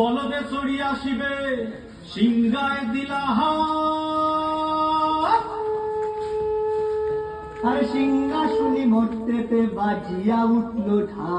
পলকে চড়িয়া আসিবে সিংগায় দিলা আর শুনি ভর্তিতে বাজিয়া উঠল ঠা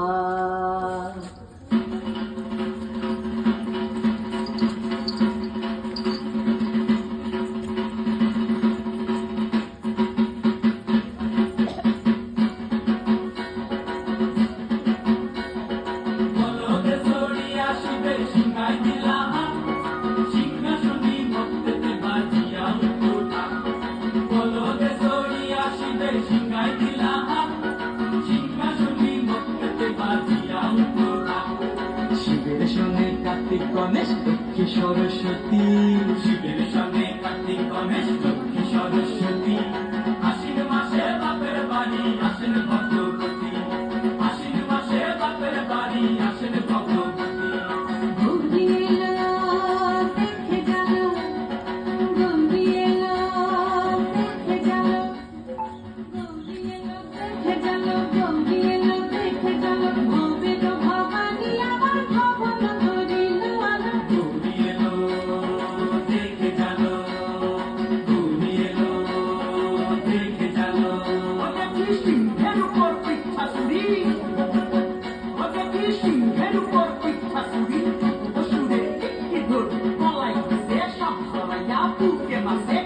Gilgamesh, Kishore Shakti, Shiv Shakti, Kishore Shakti. Allá tú que pasé.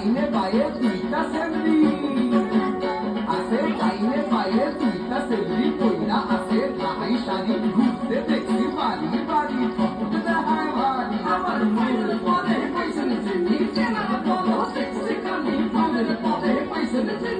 ताईने पाये तुझ्या सेवली असे ताईने पाये तुझ्या सेवली कोयना असे लहाई शानी घुसते देखी बारी बारी फक्त लहाय वारी। अमर मैल पौधे पैसन चिनी चेना पौधो सेक्सी कानी अमर पौधे पैसन चिनी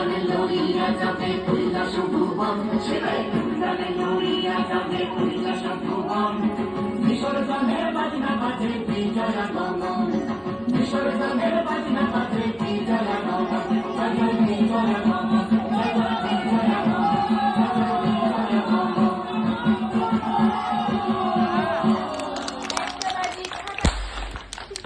Alleluia, Ave Maria, Shantuvam. Alleluia, Ave Maria, Shantuvam. Vishorjane bajna baje, vijaya gomon.